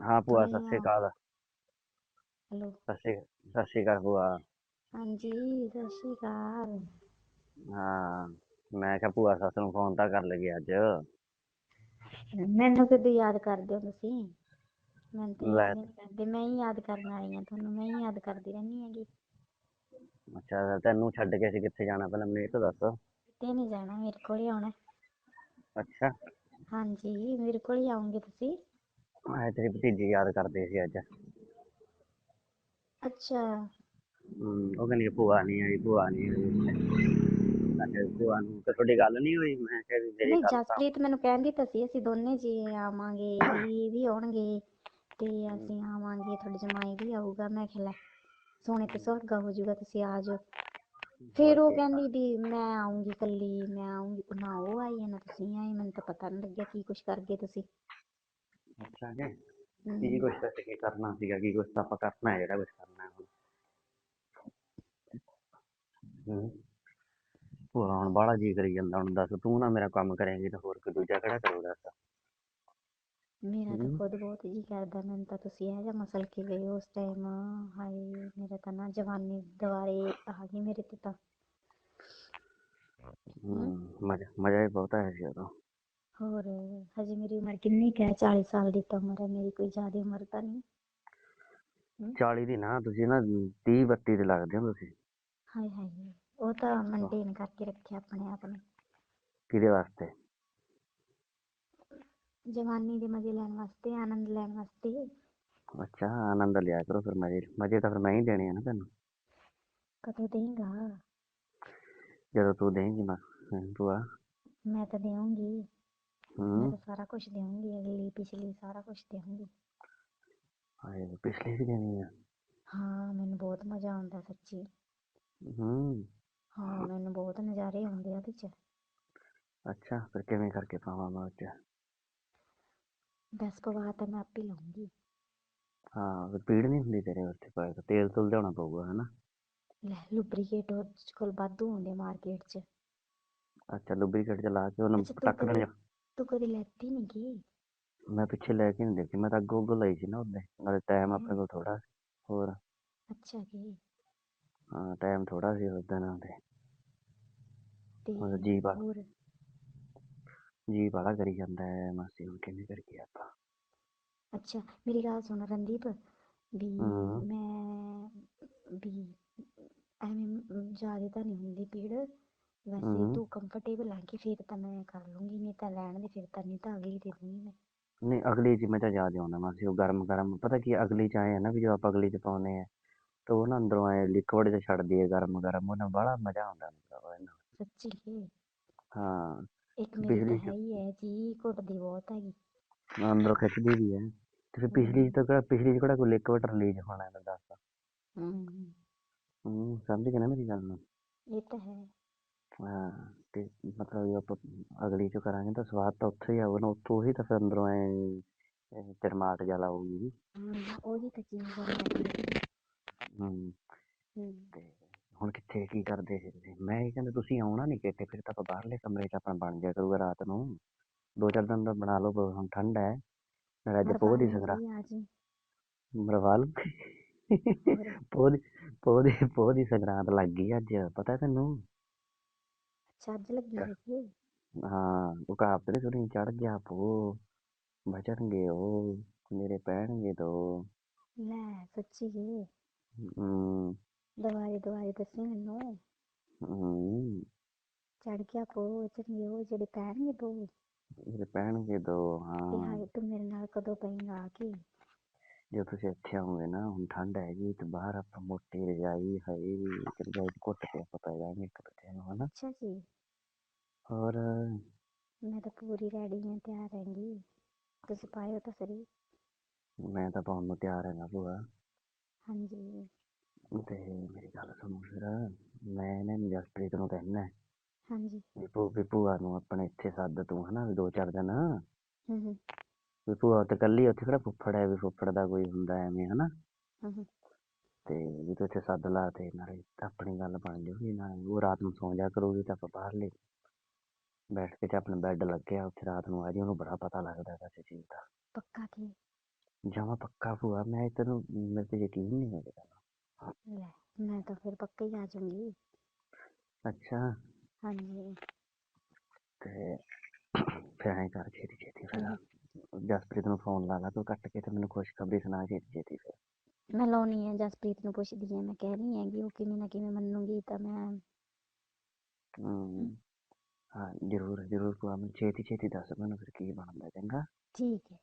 ਹਾਂ ਭੂਆ ਸਤਿ ਸ਼੍ਰੀ? ਅਕਾਲ। ਹੈਲੋ। ਸਤਿ ਸ਼੍ਰੀ ਸਤਿ ਸ਼੍ਰੀ ਅਕਾਲ ਭੂਆ। ਹਾਂਜੀ ਸਤਿ ਸ਼੍ਰੀ ਅਕਾਲ। ਹਾਂ ਮੈਂ ਕਿਹਾ ਭੂਆ ਸੱਸ ਨੂੰ ਫੋਨ ਤਾਂ ਕਰ ਲਈਏ ਅੱਜ। ਮੈਨੂੰ ਕਦੇ ਯਾਦ ਕਰਦੇ ਹੋ ਤੁਸੀਂ? ਮੈਨੂੰ ਤਾਂ ਲੈ ਯਾਦ ਹੀ ਨਹੀਂ ਕਰਦੇ ਮੈਂ ਹੀ ਯਾਦ ਕਰਨ ਵਾਲੀ ਹਾਂ ਤੁਹਾਨੂੰ ਮੈਂ ਹੀ ਯਾਦ ਕਰਦੀ ਰਹਿੰਦੀ ਹੈਗੀ। ਅੱਛਾ ਤੈਨੂੰ ਛੱਡ ਕੇ ਅਸੀਂ ਕਿੱਥੇ ਜਾਣਾ ਪਹਿਲਾਂ ਮੈਨੂੰ ਇਹ ਤਾਂ ਦੱਸ। ਕਿਤੇ ਨਹੀਂ ਜਾਣਾ ਮੇਰੇ ਕੋਲ ਹੀ ਆਉਣਾ। ਅੱਛਾ। ਹਾਂਜੀ ਮੇਰੇ ਕੋਲ ਹੀ ਆਉਂਗੇ ਤੁਸੀਂ। ਮੈਂ ਤੇਰੀ ਭਤੀਜੀ ਯਾਦ ਕਰਦੀ ਸੀ ਅੱਜ। ਅੱਛਾ। ਹਮ, ਉਹ ਕਹਿੰਦੀ ਭੂਆ ਨਹੀਂ ਆਈ ਭੂਆ ਨਹੀਂ ਆਈ ਮੈਂ ਕਿਹਾ ਭੂਆ ਨੂੰ ਤੇ ਤੁਹਾਡੀ ਗੱਲ ਨਹੀਂ ਹੋਈ ਮੈਂ ਕਿਹਾ ਵੀ ਮੇਰੀ ਨਹੀਂ ਗੱਲ ਤਾਂ ਜਸਪ੍ਰੀਤ ਮੈਨੂੰ ਕਹਿੰਦੀ ਤਾਂ ਸੀ ਅਸੀਂ ਦੋਨੇ ਜੀ ਆਵਾਂਗੇ ਇਹ ਵੀ ਆਉਣਗੇ ਤੇ ਅਸੀਂ ਆਵਾਂਗੇ ਤੁਹਾਡੇ ਜਮਾਈ ਵੀ ਆਊਗਾ। ਮੈਂ ਕਿਹਾ ਲੈ ਸੋਹਣੇ ਤੇ ਸੁਹਾਗਾ ਹੋ ਜਾਊਗਾ ਤੁਸੀਂ ਆ ਜਾਓ। ਫਿਰ ਉਹ ਕਹਿੰਦੀ ਵੀ ਮੈਂ ਆਉਂਗੀ ਕੱਲੀ ਮੈਂ ਆਉਂਗੀ ਨਾ ਉਹ ਆਈ ਹੈ ਨਾ ਤੁਸੀਂ ਆਏ ਮੈਨੂੰ ਤਾਂ ਪਤਾ ਨਹੀਂ ਲੱਗਿਆ ਕੀ ਕੁਛ ਕਰ ਗਏ ਤੁਸੀਂ। ਅੱਛਾ ਹਮ, ਕੀ ਕੁਛ ਤਾਂ ਕੀ ਕਰਨਾ ਸੀਗਾ ਕੀ ਕੁਛ ਤਾਂ ਆਪਾਂ ਕਰਨਾ ਹੈ ਜਿਹੜਾ ਕੁਛ ਕਰਨਾ ਹੈ। ਹੁਣ। ਭੂਆ ਹੁਣ ਬਾਹਲਾ ਜੀ ਕਰੀ ਜਾਂਦਾ ਹੁਣ ਦੱਸ ਤੂੰ ਨਾ ਮੇਰਾ ਕੰਮ ਕਰੇਂਗੀ ਤਾਂ ਹੋਰ ਕੋਈ ਦੂਜਾ ਕਿਹੜਾ ਕਰੂਗਾ ਦੱਸ। ਮੇਰਾ ਤਾਂ ਹਮ। ਖੁਦ ਬਹੁਤ ਜੀ ਕਰਦਾ ਮੈਨੂੰ ਤਾਂ ਤੁਸੀਂ ਇਹ ਜਿਹਾ ਮਸਲ ਕੇ ਗਏ ਉਸ ਟਾਈਮ ਹਾਏ ਮੇਰਾ ਤਾਂ ਨਾ ਜਵਾਨੀ ਦੁਆਰੇ ਆ ਗਈ ਮੇਰੇ ਤੇ ਤਾਂ। ਹਮ, ਮਜ਼ਾ ਮਜ਼ਾ ਹੀ ਬਹੁਤ ਆਇਆ ਸੀ ਉਦੋਂ। ਹੋਰ ਹਜੇ ਮੇਰੀ ਉਮਰ ਕਿੰਨੀ ਕੁ ਹੈ? 40 ਸਾਲ ਦੀ ਤਾਂ ਉਮਰ ਹੈ ਮੇਰੀ ਕੋਈ ਜ਼ਿਆਦਾ ਉਮਰ ਤਾਂ ਨਹੀਂ। 40 ਦੀ ਨਾ ਤੁਸੀਂ ਨਾ 30 32 ਦੇ ਲੱਗਦੇ ਹੋ ਤੁਸੀਂ। ਹਾਏ ਹਾਏ ਉਹ ਤਾਂ ਮੇਨਟੇਨ ਕਰਕੇ ਰੱਖਿਆ ਆਪਣੇ ਆਪ ਨੂੰ। ਕਿਹਦੇ ਵਾਸਤੇ? ਜਵਾਨੀ ਦੇ ਮਜ਼ੇ ਲੈਣ ਵਾਸਤੇ ਆਨੰਦ ਲੈਣ ਵਾਸਤੇ। ਅੱਛਾ ਆਨੰਦ ਲਿਆ ਕਰੋ ਫਿਰ ਮਜ਼ੇ ਮਜ਼ੇ ਤਾਂ ਫਿਰ ਮੈਂ ਹੀ ਦੇਣੇ ਆ ਨਾ ਤੈਨੂੰ। ਕਦੋਂ ਦੇਂਗਾ? ਜਦੋਂ ਤੂੰ ਦੇਂਗੀ ਮੈਂ ਮੈਂ ਤਾਂ ਦੇਵਾਂਗੀ ਮੈਂ ਤਾਂ ਸਾਰਾ ਕੁਝ ਦੇਵਾਂਗੀ ਅਗਲੀ ਪਿਛਲੀ ਸਾਰਾ ਕੁਝ ਦੇਵਾਂਗੀ। ਹਾਏ ਪਿਛਲੀ ਵੀ ਦੇਣੀ ਆ? ਹਾਂ ਮੈਨੂੰ ਬਹੁਤ ਮਜ਼ਾ ਆਉਂਦਾ ਸੱਚੀ। ਹੂੰ। ਹਾਂ ਮੈਨੂੰ ਬਹੁਤ ਨਜ਼ਾਰੇ ਆਉਂਦੇ ਆ ਉਹਦੇ ਚ। ਅੱਛਾ ਫਿਰ ਕਿਵੇਂ ਕਰਕੇ ਪਾਵਾਂ ਮੈਂ ਉਹ 'ਚ? ਦਸ ਪਵਾ ਤਾਂ ਮੈਂ ਆਪੇ ਲਾਉਂਗੀ ਹਾਂ ਫਿਰ ਪੀੜ ਨਹੀਂ ਹੁੰਦੀ ਤੇਰੇ ਉੱਤੇ ਪਾਏ ਤਾਂ ਤੇਲ ਤੁਲ ਲਿਆਉਣਾ ਪਊਗਾ ਹਨਾ? ਲੈ ਲੁਬਰੀਕੇਟ ਉਹ ਕੋਲ ਵਾਧੂ ਆਉਂਦੇ ਮਾਰਕੀਟ ਚ। ਅੱਛਾ ਲੁਬਰੀਕੇਟ ਚ ਲਾ ਕੇ ਉਹਨੂੰ ਅੱਛਾ ਤੂੰ ਟੱਕ ਦੇਣਾ ਤੂੰ ਕਦੇ ਲੈਤੀ ਨੀ ਗੀ? ਮੈਂ ਪਿੱਛੇ ਲੈ ਕੇ ਨਹੀਂ ਦੇਖੀ ਮੈਂ ਤਾਂ ਅੱਗੋਂ ਅੱਗੋਂ ਲਈ ਸੀ ਨਾ ਉਹਦੇ ਨਾਲੇ ਟਾਈਮ ਆਪਣੇ ਕੋਲ ਥੋੜਾ ਸੀ ਹੋਰ। ਅੱਛਾ ਜੀ। ਹਾਂ ਟਾਈਮ ਥੋੜਾ ਸੀ ਉਸ ਦਿਨ ਤੇ। ਤੇ ਹੋਰ ਜੀ ਬਾ ਹੋਰ? ਜੀ ਬਾਲਾ ਕਰੀ ਜਾਂਦਾ ਹੈ ਮਾਸੀ ਹੁਣ ਕਿਵੇਂ ਕਰੀਏ ਆਪਾਂ। ਅੱਛਾ ਮੇਰੀ ਗੱਲ ਸੁਣ ਰਣਦੀਪ ਵੀ ਹੂੰ। ਮੈਂ ਵੀ ਐਵੇਂ ਜ਼ਿਆਦਾ ਤਾਂ ਨਹੀਂ ਹੁੰਦੀ ਪੀੜ ਵੈਸੇ ਤੂੰ ਕੰਫਰਟੇਬਲ ਆ ਕਿ ਫਿਰ ਤਾਂ ਮੈਂ ਕਰ ਲੂੰਗੀ ਨਹੀਂ ਤਾਂ ਲੈਣ ਦੇ ਫਿਰ ਤਾਂ ਨਹੀਂ ਤਾਂ ਅਗਲੀ ਦੇ ਦੂੰਗੀ ਮੈਂ। ਨਹੀਂ ਅਗਲੀ ਚ ਮੈਂ ਤਾਂ ਯਾਦ ਆਉਂਦਾ ਮਾਸੀ ਉਹ ਗਰਮ ਗਰਮ ਪਤਾ ਕੀ ਹੈ, ਅਗਲੀ ਚ ਆਏ ਆ ਨਾ ਵੀ ਜਦੋਂ ਆਪਾਂ ਅਗਲੀ ਚ ਪਾਉਨੇ ਆ ਤਾਂ ਉਹ ਨਾ ਅੰਦਰੋਂ ਆਏ ਲਿਕਵਿਡ ਜਿਹਾ ਛੱਡਦੀ ਹੈ ਗਰਮ ਗਰਮ ਉਹਨਾਂ ਬੜਾ ਮਜ਼ਾ ਆਉਂਦਾ ਮਤਲਬ ਉਹਦੇ ਨਾਲ ਸੱਚੀ ਹੀ ਹਾਂ ਇੱਕ ਮੇਰੀ ਤਾਂ ਹੈ ਹੀ ਹੈ ਜੀ ਘੁੱਟਦੀ ਬਹੁਤ ਹੈਗੀ। ਅੰਦਰੋਂ ਖਿੱਚਦੀ ਵੀ ਹੈ ਤੇ ਫਿਰ ਪਿਛਲੀ ਚ ਤਾਂ ਕਿਹੜਾ ਪਿਛਲੀ ਚ ਕਿਹੜਾ ਕੋਈ ਲਿਕਵਿਡ ਰਿਲੀਜ਼ ਹੋਣਾ ਹੈ ਦੱਸ ਹੂੰ। ਹੂੰ ਸਮਝ ਗਿਆ ਨਾ ਮੇਰੀ ਗੱਲ ਨੂੰ? ਇਹ ਤਾਂ ਹਾਂ। ਤੇ ਮਤਲਬ ਜੇ ਆਪਾਂ ਅਗਲੀ ਚ ਕਰਾਂਗੇ ਤਾਂ ਸਵਾਦ ਤਾਂ ਉੱਥੇ ਹੀ ਆਊਗਾ ਨਾ ਉੱਥੋਂ ਹੀ ਤਾਂ ਫਿਰ ਅੰਦਰੋਂ ਐ ਚਰਮਾਟ ਜਿਹਾ ਲਾਊਗੀ ਹਾਂ ਉਹੀ ਤਾਂ ਚੀਜ਼ ਹੈ ਹੂੰ ਹੂੰ। ਤੇ ਹੁਣ ਕਿੱਥੇ ਕੀ ਕਰਦੇ ਸੀ ਤੁਸੀਂ ਮੈਂ ਇਹ ਕਹਿੰਦਾ ਤੁਸੀਂ ਆਉਣਾ ਨਹੀਂ ਕਿਤੇ ਫਿਰ ਤਾਂ ਆਪਾਂ ਬਾਹਰਲੇ ਕਮਰੇ 'ਚ ਆਪਣਾ ਬਣ ਜਾਇਆ ਕਰੂਗਾ ਰਾਤ ਨੂੰ। ਦੋ ਚਾਰ ਦਿਨ ਦਾ ਬਣਾ ਲਓ ਹੁਣ ਠੰਡ ਹੈ ਨਾਲੇ ਅੱਜ ਪੋਹ ਦੀ ਸੰਗਰਾ ਮਰਵਾ ਜੀ ਲਓ ਪੋਹ ਦੀ ਪੋਹ ਦੀ ਪੋਹ ਦੀ ਸੰਗਰਾਂਦ ਲੱਗ ਗਈ ਅੱਜ ਪਤਾ ਤੈਨੂੰ? ਛੱਜ ਲੱਗੀ ਹੈਗੀ ਹਾਂ ਉਹ ਨੀ ਸੁਣੀ ਚੜ ਗਿਆ ਪੋਹ ਬਚਣਗੇ ਉਹ ਮੇਰੇ ਪੈਣਗੇ ਦੋ ਲੈ ਸੱਚੀ ਹੂੰ। ਦਵਾਈ ਦਵਾਈ ਦੱਸੀ ਮੈਨੂੰ। ਹੂੰ। ਚੜ ਗਿਆ ਪੋ ਚੰਗੇ ਉਹ ਜਿਹੜੇ ਪੈਣਗੇ ਦੋ ਮੇਰੇ ਪੈਣਗੇ ਦੋ ਤੇ ਹਾਂ। ਹਾਏ ਤੂੰ ਮੇਰੇ ਨਾਲ ਕਦੋਂ ਪਏਗਾ ਆ ਕੇ? ਜੇ ਤੁਸੀਂ ਇੱਥੇ ਆਓਗੇ ਨਾ ਹੁਣ ਠੰਡ ਹੈਗੀ ਤੇ ਬਾਹਰ ਆਪਾਂ ਮੋਟੀ ਰਜਾਈ ਹਾਈ ਰਜਾਈ ਘੁੱਟ ਕੇ ਆਪਾਂ ਪੈ ਜਾਵਾਂਗੇ ਇੱਕ ਦੂਜੇ ਨੂੰ ਹਨਾ? ਅੱਛਾ ਜੀ। ਹੋਰ? ਮੈਂ ਤਾਂ ਪੂਰੀ ਰੈਡੀ ਹਾਂ ਤਿਆਰ ਹੈਗੀ ਤੁਸੀਂ ਪਾਇਓ ਤਾਂ ਸਰੀ। ਮੈਂ ਤਾਂ ਪਾਉਣ ਨੂੰ ਤਿਆਰ ਹੈਗਾ ਭੂਆ। ਹਾਂਜੀ। ਤੇ ਮੇਰੀ ਗੱਲ ਸੁਣੋ ਫਿਰ ਮੈਂ ਨਾ ਜਸਪ੍ਰੀਤ ਨੂੰ ਕਹਿਣਾ ਹਾਂਜੀ। ਵੀ ਭੂ ਵੀ ਭੂਆ ਨੂੰ ਆਪਣੇ ਇੱਥੇ ਸੱਦ ਤੂੰ ਹਨਾ? ਵੀ ਦੋ ਚਾਰ ਦਿਨ। ਹੂੰ ਹੂੰ। ਵੀ ਭੂਆ ਤੇ ਕੱਲੀ ਉੱਥੇ ਕਿਹੜਾ ਫੁੱਫੜ ਹੈ ਵੀ ਫੁੱਫੜ ਦਾ ਕੋਈ ਹੁੰਦਾ ਐਵੇਂ ਹਨਾ? ਤੇ ਵੀ ਤੂੰ ਇੱਥੇ ਸੱਦ ਲਾ ਤੇ ਨਾਲੇ ਆਪਣੀ ਗੱਲ ਬਣ ਜਾਊਗੀ ਨਾਲੇ ਉਹ ਰਾਤ ਨੂੰ ਸੌਂ ਜਾ ਕਰੂਗੀ ਤਾਂ ਆਪਾਂ ਬਾਹਰਲੇ ਬੈਠ ਕੇ ਤੇ ਆਪਣੇ ਬੈੱਡ ਲੱਗਿਆ ਉੱਥੇ ਰਾਤ ਨੂੰ ਆ ਜੀ ਉਹਨੂੰ ਬੜਾ ਪਤਾ ਲੱਗਦਾ ਕਿਸੇ ਚੀਜ਼ ਦਾ। ਪੱਕਾ ਕੀ? ਜਮਾ ਪੱਕਾ ਭੂਆ ਮੈਂ ਤੈਨੂੰ ਮੇਰੇ ਤੇ ਯਕੀਨ ਨਹੀਂ ਹੋ ਰਿਹਾ ਲੈ ਮੈਂ ਤਾਂ ਫਿਰ ਪੱਕਾ ਹੀ ਆ ਜਾਊਂਗੀ। ਅੱਛਾ। ਹਾਂਜੀ। ਤੇ ਫਿਰ ਐਂ ਕਰ ਛੇਤੀ ਛੇਤੀ ਫਿਰ ਜਸਪ੍ਰੀਤ ਨੂੰ ਫੋਨ ਲਾ ਲਾ ਤੂੰ ਕੱਟ ਕੇ ਤੇ ਮੈਨੂੰ ਖੁਸ਼ਖਬਰੀ ਸੁਣਾ ਛੇਤੀ ਛੇਤੀ ਫਿਰ। ਮੈਂ ਲਾਉਣੀ ਆ ਜਸਪ੍ਰੀਤ ਨੂੰ ਪੁੱਛਦੀ ਆ ਮੈਂ ਕਹਿ ਰਹੀ ਹੈਗੀ ਉਹ ਕਿਵੇਂ ਨਾ ਕਿਵੇਂ ਮੰਨੂਗੀ ਤਾਂ ਮੈਂ ਹਮ, ਹਾਂ ਜ਼ਰੂਰ ਜ਼ਰੂਰ ਭੂਆ ਮੈਨੂੰ ਛੇਤੀ ਛੇਤੀ ਦੱਸ ਮੈਨੂੰ ਫਿਰ ਕੀ ਬਣਦਾ ਚੰਗਾ? ਠੀਕ ਹੈ।